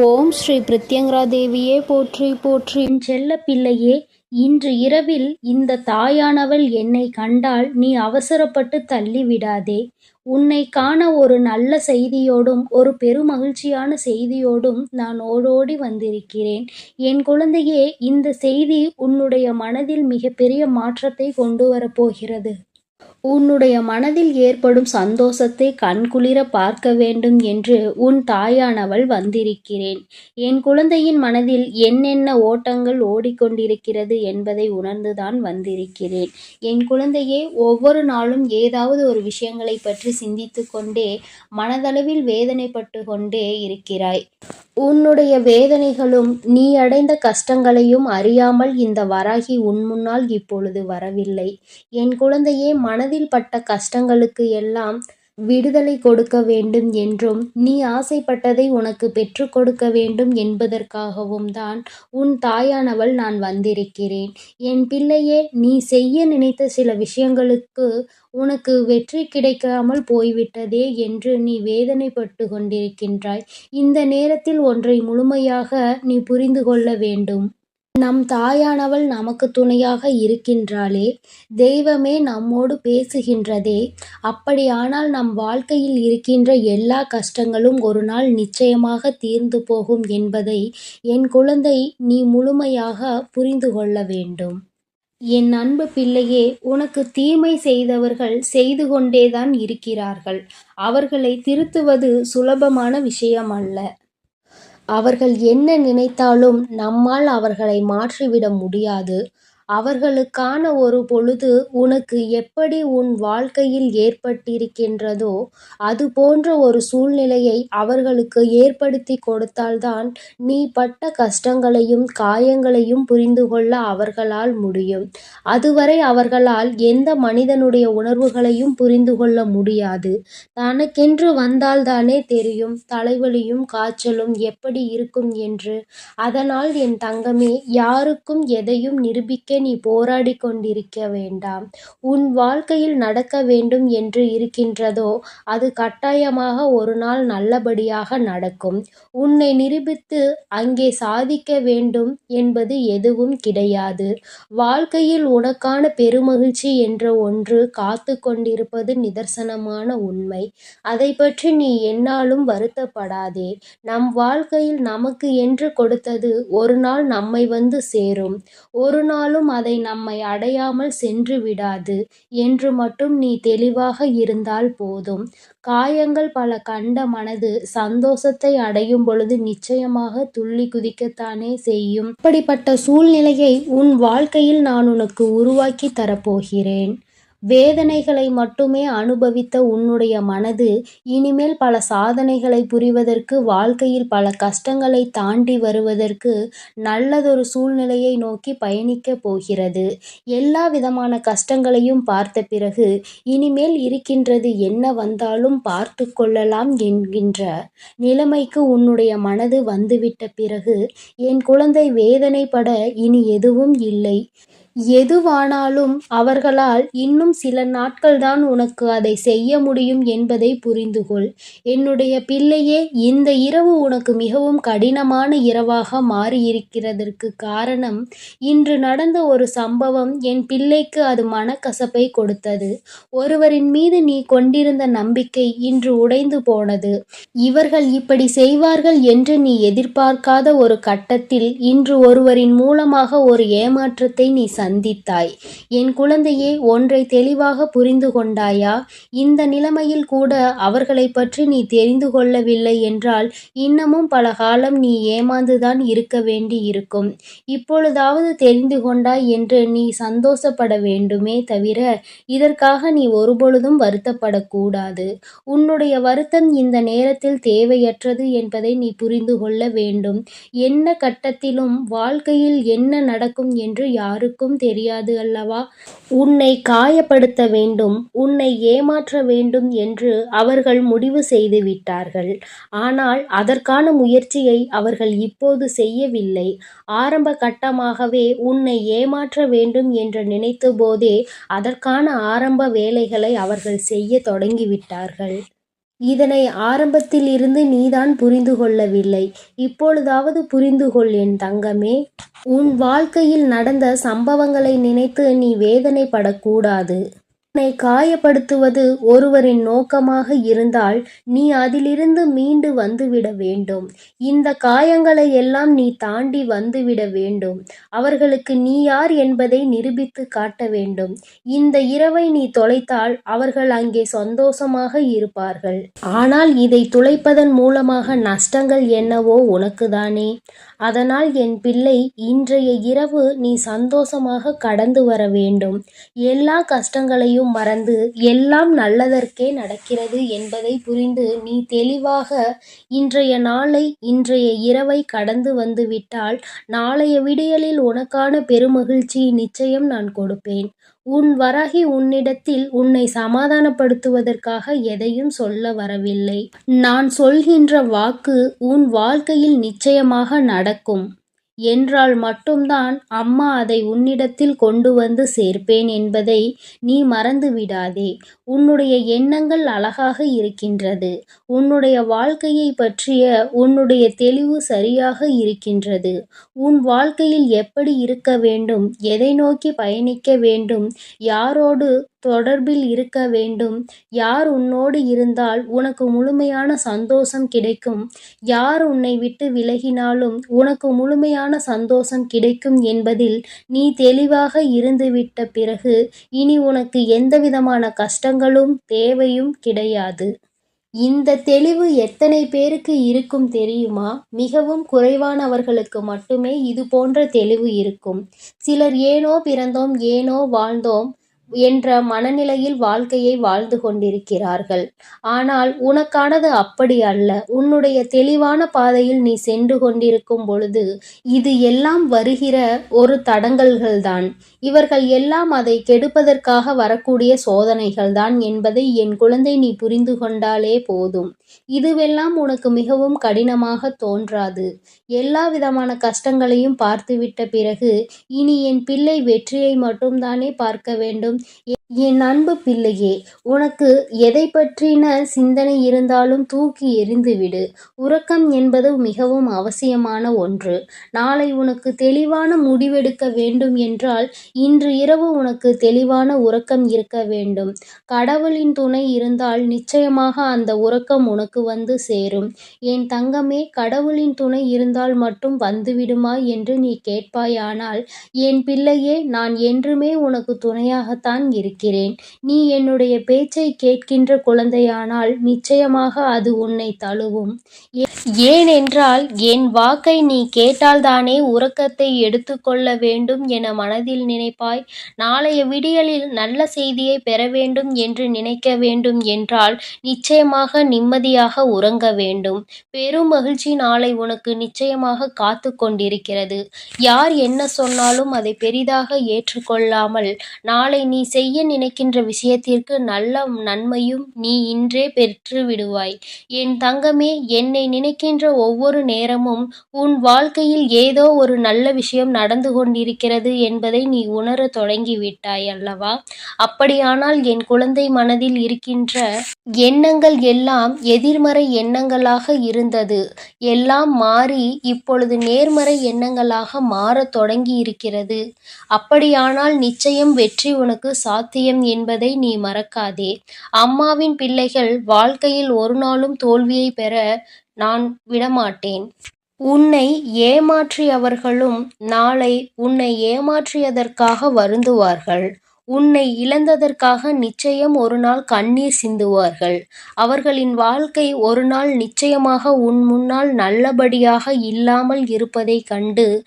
ஓம் ஸ்ரீ பிரித்யங்கரா தேவியே போற்றி போற்றி. என் செல்ல பிள்ளையே இன்று இரவில் இந்த தாயானவள் என்னை கண்டால் நீ அவசரப்பட்டு தள்ளிவிடாதே. உன்னை காண ஒரு நல்ல செய்தியோடும் ஒரு பெருமகிழ்ச்சியான செய்தியோடும் நான் ஓடோடி வந்திருக்கிறேன். என் குழந்தையே இந்த செய்தி உன்னுடைய மனதில் மிகப்பெரிய மாற்றத்தை கொண்டு வரப்போகிறது உன்னுடைய மனதில் ஏற்படும் சந்தோஷத்தை கண்குளிர பார்க்க வேண்டும் என்று உன் தாயானவள் வந்திருக்கிறேன். என் குழந்தையின் மனதில் என்னென்ன ஓட்டங்கள் ஓடிக்கொண்டிருக்கிறது என்பதை உணர்ந்துதான் வந்திருக்கிறேன். என் குழந்தையே ஒவ்வொரு நாளும் ஏதாவது ஒரு விஷயங்களை பற்றி சிந்தித்து கொண்டே மனதளவில் வேதனைப்பட்டு கொண்டே இருக்கிறாய். உன்னுடைய வேதனைகளும் நீ அடைந்த கஷ்டங்களையும் அறியாமல் இந்த வராகி உன் முன்னால் இப்பொழுது வரவில்லை. என் குழந்தையே மனதில் பட்ட கஷ்டங்களுக்கு எல்லாம் விடுதலை கொடுக்க வேண்டும் என்றும் நீ ஆசைப்பட்டதை உனக்கு பெற்று கொடுக்க வேண்டும் என்பதற்காகவும் தான் உன் தாயானவள் நான் வந்திருக்கிறேன். என் பிள்ளையே நீ செய்ய நினைத்த சில விஷயங்களுக்கு உனக்கு வெற்றி கிடைக்காமல் போய்விட்டதே என்று நீ வேதனைப்பட்டு கொண்டிருக்கின்றாய். இந்த நேரத்தில் ஒன்றை முழுமையாக நீ புரிந்து கொள்ள வேண்டும். நம் தாயானவள் நமக்கு துணையாக இருக்கின்றாளே. தெய்வமே நம்மோடு பேசுகின்றதே. அப்படியானால் நம் வாழ்க்கையில் இருக்கின்ற எல்லா கஷ்டங்களும் ஒரு நாள் நிச்சயமாக தீர்ந்து போகும் என்பதை என் குழந்தை நீ முழுமையாக புரிந்து கொள்ள வேண்டும். என் அன்பு பிள்ளையே உனக்கு தீமை செய்தவர்கள் செய்து கொண்டேதான் இருக்கிறார்கள். அவர்களை திருத்துவது சுலபமான விஷயம் அல்ல அவர்கள் என்ன நினைத்தாலும் நம்மால் அவர்களை மாற்றிவிட முடியாது. அவர்களுக்கான ஒரு பொழுது உனக்கு எப்படி உன் வாழ்க்கையில் ஏற்பட்டிருக்கின்றதோ அது போன்ற ஒரு சூழ்நிலையை அவர்களுக்கு ஏற்படுத்தி கொடுத்தால்தான் நீ பட்ட கஷ்டங்களையும் காயங்களையும் புரிந்து கொள்ள அவர்களால் முடியும். அதுவரை அவர்களால் எந்த மனிதனுடைய உணர்வுகளையும் புரிந்து கொள்ள முடியாது. தனக்கென்று வந்தால்தானே தெரியும் தலைவலியும் காய்ச்சலும் எப்படி இருக்கும் என்று. அதனால் என் தங்கமே யாருக்கும் எதையும் நிரூபிக்க நீ போராடி கொண்டிருக்க வேண்டாம். உன் வாழ்க்கையில் நடக்க வேண்டும் என்று இருக்கின்றதோ அது கட்டாயமாக ஒரு நாள் நல்லபடியாக நடக்கும். உன்னை நிரூபித்து அங்கே சாதிக்க வேண்டும் என்பது எதுவும் கிடையாது. வாழ்க்கையில் உனக்கான பெருமகிழ்ச்சி என்ற ஒன்று காத்து கொண்டிருப்பது நிதர்சனமான உண்மை. அதை பற்றி நீ என்னாலும் வருத்தப்படாதே. நம் வாழ்க்கையில் நமக்கு என்று கொடுத்தது ஒரு நாள் நம்மை வந்து சேரும். ஒரு நாளும் அதை நம்மை அடையாமல் சென்று விடாது. என்று மட்டும் நீ தெளிவாக இருந்தால் போதும். காயங்கள் பல கண்ட மனது சந்தோஷத்தை அடையும் பொழுது நிச்சயமாக துள்ளி குதிக்கத்தானே செய்யும். இப்படிப்பட்ட சூழ்நிலையை உன் வாழ்க்கையில் நான் உனக்கு உருவாக்கி தரப்போகிறேன். வேதனைகளை மட்டுமே அனுபவித்த உன்னுடைய மனது இனிமேல் பல சாதனைகளை புரிவதற்கு வாழ்க்கையில் பல கஷ்டங்களை தாண்டி வருவதற்கு நல்லதொரு சூழ்நிலையை நோக்கி பயணிக்கப் போகிறது. எல்லா விதமான கஷ்டங்களையும் பார்த்த பிறகு இனிமேல் இருக்கின்றது என்ன வந்தாலும் பார்த்து கொள்ளலாம் என்கின்ற நிலைமைக்கு உன்னுடைய மனது வந்துவிட்ட பிறகு என் குழந்தை வேதனைப்பட இனி எதுவும் இல்லை. எதுவானாலும் அவர்களால் இன்னும் சில நாட்கள்தான் உனக்கு அதை செய்ய முடியும் என்பதை புரிந்துகொள். என்னுடைய பிள்ளையே இந்த இரவு உனக்கு மிகவும் கடினமான இரவாக மாறியிருக்கிறதற்கு காரணம் இன்று நடந்த ஒரு சம்பவம் என் பிள்ளைக்கு அது மனக்கசப்பை கொடுத்தது. ஒருவரின் மீது நீ கொண்டிருந்த நம்பிக்கை இன்று உடைந்து போனது. இவர்கள் இப்படி செய்வார்கள் என்று நீ எதிர்பார்க்காத ஒரு கட்டத்தில் இன்று ஒருவரின் மூலமாக ஒரு ஏமாற்றத்தை நீ சந்தித்தாய். என் குழந்தையே ஒன்றை தெளிவாக புரிந்து கொண்டாயா? இந்த நிலைமையில் கூட அவர்களை பற்றி நீ தெரிந்து கொள்ளவில்லை என்றால் இன்னமும் பல காலம் நீ ஏமாந்துதான் இருக்க வேண்டி இருக்கும் இப்பொழுதாவது தெரிந்து கொண்டாய் என்று நீ சந்தோஷப்பட வேண்டுமே தவிர இதற்காக நீ ஒருபொழுதும் வருத்தப்படக்கூடாது. உன்னுடைய வருத்தம் இந்த நேரத்தில் தேவையற்றது என்பதை நீ புரிந்து கொள்ள வேண்டும். என்ன கட்டத்திலும் வாழ்க்கையில் என்ன நடக்கும் என்று யாருக்கும் யாருக்கும் தெரியாது அல்லவா? உன்னை காயப்படுத்த வேண்டும் உன்னை ஏமாற்ற வேண்டும் என்று அவர்கள் முடிவு செய்து விட்டார்கள். ஆனால் அதற்கான முயற்சியை அவர்கள் இப்போது செய்யவில்லை. ஆரம்ப கட்டமாகவே உன்னை ஏமாற்ற வேண்டும் என்று நினைத்த போதே அதற்கான ஆரம்ப வேலைகளை அவர்கள் செய்ய தொடங்கிவிட்டார்கள் இதனை ஆரம்பத்தில் இருந்து நீதான் புரிந்து கொள்ளவில்லை. இப்பொழுதாவது புரிந்து கொள் என் தங்கமே. உன் வாழ்க்கையில் நடந்த சம்பவங்களை நினைத்து நீ வேதனைப்படக்கூடாது. உன்னை காயப்படுத்துவது ஒருவரின் நோக்கமாக இருந்தால் நீ அதிலிருந்து மீண்டு வந்துவிட வேண்டும். இந்த காயங்களை எல்லாம் நீ தாண்டி வந்துவிட வேண்டும். அவர்களுக்கு நீ யார் என்பதை நிரூபித்து காட்ட வேண்டும். இந்த இரவை நீ தொலைத்தால் அவர்கள் அங்கே சந்தோஷமாக இருப்பார்கள். ஆனால் இதை துளைப்பதன் மூலமாக நஷ்டங்கள் என்னவோ உனக்குதானே. அதனால் என் பிள்ளை இன்றைய இரவு நீ சந்தோஷமாக கடந்து வர வேண்டும். எல்லா கஷ்டங்களையும் மறந்து எல்லாம் நல்லதற்கே நடக்கிறது என்பதை புரிந்து நீ தெளிவாக இன்றைய நாளை இன்றைய இரவை கடந்து வந்துவிட்டால் நாளைய விடியலில் உனக்கான பெருமகிழ்ச்சி நிச்சயம் நான் கொடுப்பேன். உன் வரகி உன்னிடத்தில் உன்னை சமாதானப்படுத்துவதற்காக எதையும் சொல்ல வரவில்லை. நான் சொல்கின்ற வாக்கு உன் வாழ்க்கையில் நிச்சயமாக நடக்கும். என்றால் மட்டும்தான் அம்மா அதை உன்னிடத்தில் கொண்டு வந்து சேர்ப்பேன் என்பதை நீ மறந்து விடாதே. உன்னுடைய எண்ணங்கள் அழகாக இருக்கின்றது. உன்னுடைய வாழ்க்கையை பற்றிய உன்னுடைய தெளிவு சரியாக இருக்கின்றது. உன் வாழ்க்கையில் எப்படி இருக்க வேண்டும் எதை நோக்கி பயணிக்க வேண்டும் யாரோடு தொடர்பில் இருக்க வேண்டும். யார் உன்னோடு இருந்தால் உனக்கு முழுமையான சந்தோஷம் கிடைக்கும். யார் உன்னை விட்டு விலகினாலும் உனக்கு முழுமையான சந்தோஷம் கிடைக்கும் என்பதில் நீ தெளிவாக இருந்துவிட்ட பிறகு இனி உனக்கு எந்தவிதமான கஷ்டங்களும் தேவையும் கிடையாது. இந்த தெளிவு எத்தனை பேருக்கு இருக்கும் தெரியுமா? மிகவும் குறைவானவர்களுக்கு மட்டுமே இது போன்ற தெளிவு இருக்கும். சிலர் ஏனோ பிறந்தோம் ஏனோ வாழ்ந்தோம் என்ற மனநிலையில் வாழ்க்கையை வாழ்ந்து கொண்டிருக்கிறார்கள். ஆனால் உனக்கானது அப்படி அல்ல. உன்னுடைய தெளிவான பாதையில் நீ சென்று கொண்டிருக்கும் பொழுது இது எல்லாம் வருகிற ஒரு தடங்கல்கள்தான். இவர்கள் எல்லாம் அதை கெடுப்பதற்காக வரக்கூடிய சோதனைகள்தான் என்பதை என் குழந்தை நீ புரிந்து கொண்டாலே போதும். இதுவெல்லாம் உனக்கு மிகவும் கடினமாக தோன்றாது. எல்லா விதமான கஷ்டங்களையும் பார்த்துவிட்ட பிறகு இனி என் பிள்ளை வெற்றியை மட்டும்தானே பார்க்க வேண்டும் என் அன்பு பிள்ளையே உனக்கு எதை பற்றின சிந்தனை இருந்தாலும் தூக்கி எறிந்துவிடு உறக்கம் என்பது மிகவும் அவசியமான ஒன்று. நாளை உனக்கு தெளிவான முடிவெடுக்க வேண்டும் என்றால் இன்று இரவு உனக்கு தெளிவான உறக்கம் இருக்க வேண்டும். கடவுளின் துணை இருந்தால் நிச்சயமாக அந்த உறக்கம் உனக்கு வந்து சேரும். என் தங்கமே கடவுளின் துணை இருந்தால் மட்டும் வந்துவிடுமா என்று நீ கேட்பாயானால் என் பிள்ளையே நான் என்றுமே உனக்கு துணையாக துணையாகத்தான் இருக்கிறேன். நீ என்னுடைய பேச்சை கேட்கின்ற குழந்தையானால் நிச்சயமாக அது உன்னை தழுவும். ஏனென்றால் என் வாக்கை நீ கேட்டால்தானே உறக்கத்தை எடுத்துக்கொள்ள வேண்டும் என மனதில் நினைப்பாய். நாளைய விடியலில் நல்ல செய்தியை பெற வேண்டும் என்று நினைக்க வேண்டும் என்றால் நிச்சயமாக நிம்மதியாக உறங்க வேண்டும். பெரும் மகிழ்ச்சி நாளை உனக்கு நிச்சயமாக காத்து கொண்டிருக்கிறது. யார் என்ன சொன்னாலும் அதை பெரிதாக ஏற்றுக்கொள்ளாமல் நாளை நீ செய்ய நினைக்கின்ற விஷயத்திற்கு நல்ல நன்மையும் நீ இன்றே பெற்று விடுவாய். என் தங்கமே என்னை நினைக்கின்ற ஒவ்வொரு நேரமும் உன் வாழ்க்கையில் ஏதோ ஒரு நல்ல விஷயம் நடந்து கொண்டிருக்கிறது என்பதை நீ உணர தொடங்கிவிட்டாய் அல்லவா? அப்படியானால் என் குழந்தை மனதில் இருக்கின்ற எண்ணங்கள் எல்லாம் எதிர்மறை எண்ணங்களாக இருந்தது. எல்லாம் மாறி இப்பொழுது நேர்மறை எண்ணங்களாக மாறத் தொடங்கி இருக்கிறது அப்படியானால் நிச்சயம் வெற்றி உனக்கு சாத்தியம் என்பதை நீ மறக்காதே. அம்மாவின் பிள்ளைகள் வாழ்க்கையில் ஒரு நாளும் தோல்வியை பெற நான் விடமாட்டேன். உன்னை ஏமாற்றியவர்களும் நாளை உன்னை ஏமாற்றியதற்காக வருந்துவார்கள். உன்னை இழந்ததற்காக நிச்சயம் ஒரு நாள் கண்ணீர் சிந்துவார்கள். அவர்களின் வாழ்க்கை ஒரு நாள் நிச்சயமாக உன் முன்னால் நல்லபடியாக இல்லாமல் இருப்பதைக் கண்டு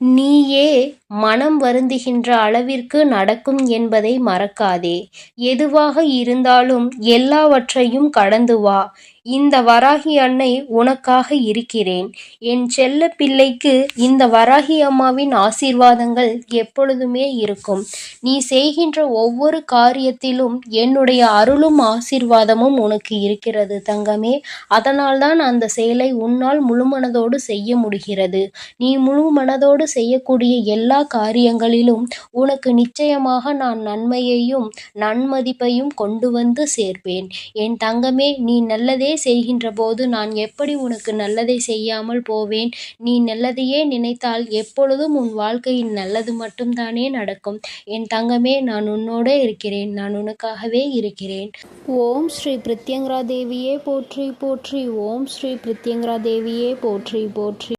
நீயே மனம் வருந்துகின்ற அளவிற்கு நடக்கும் என்பதை மறக்காதே. எதுவாக இருந்தாலும் எல்லாவற்றையும் கடந்து வா. இந்த வராகி அன்னை உனக்காக இருக்கிறேன். என் செல்ல பிள்ளைக்கு இந்த வராகி அம்மாவின் ஆசீர்வாதங்கள் எப்பொழுதுமே இருக்கும். நீ செய்கின்ற ஒவ்வொரு காரியத்திலும் என்னுடைய அருளும் ஆசீர்வாதமும் உனக்கு இருக்கிறது தங்கமே. அதனால்தான் அந்த செயலை உன்னால் முழுமனதோடு செய்ய முடிகிறது. நீ முழு மனதோடு செய்யக்கூடிய எல்லா காரியங்களிலும் உனக்கு நிச்சயமாக நான் நன்மையையும் நன்மதிப்பையும் கொண்டு வந்து சேர்ப்பேன். என் தங்கமே நீ நல்லதே செய்கின்ற போது நான் எப்படி உனக்கு நல்லதை செய்யாமல் போவேன்? நீ நல்லதையே நினைத்தால் எப்பொழுதும் உன் வாழ்க்கையில் நல்லது மட்டும்தானே நடக்கும். என் தங்கமே நான் உன்னோட இருக்கிறேன். நான் உனக்காகவே இருக்கிறேன். ஓம் ஸ்ரீ பிரித்யங்கரா தேவியே போற்றி போற்றி. ஓம் ஸ்ரீ பிரித்யங்கரா தேவியே போற்றி போற்றி.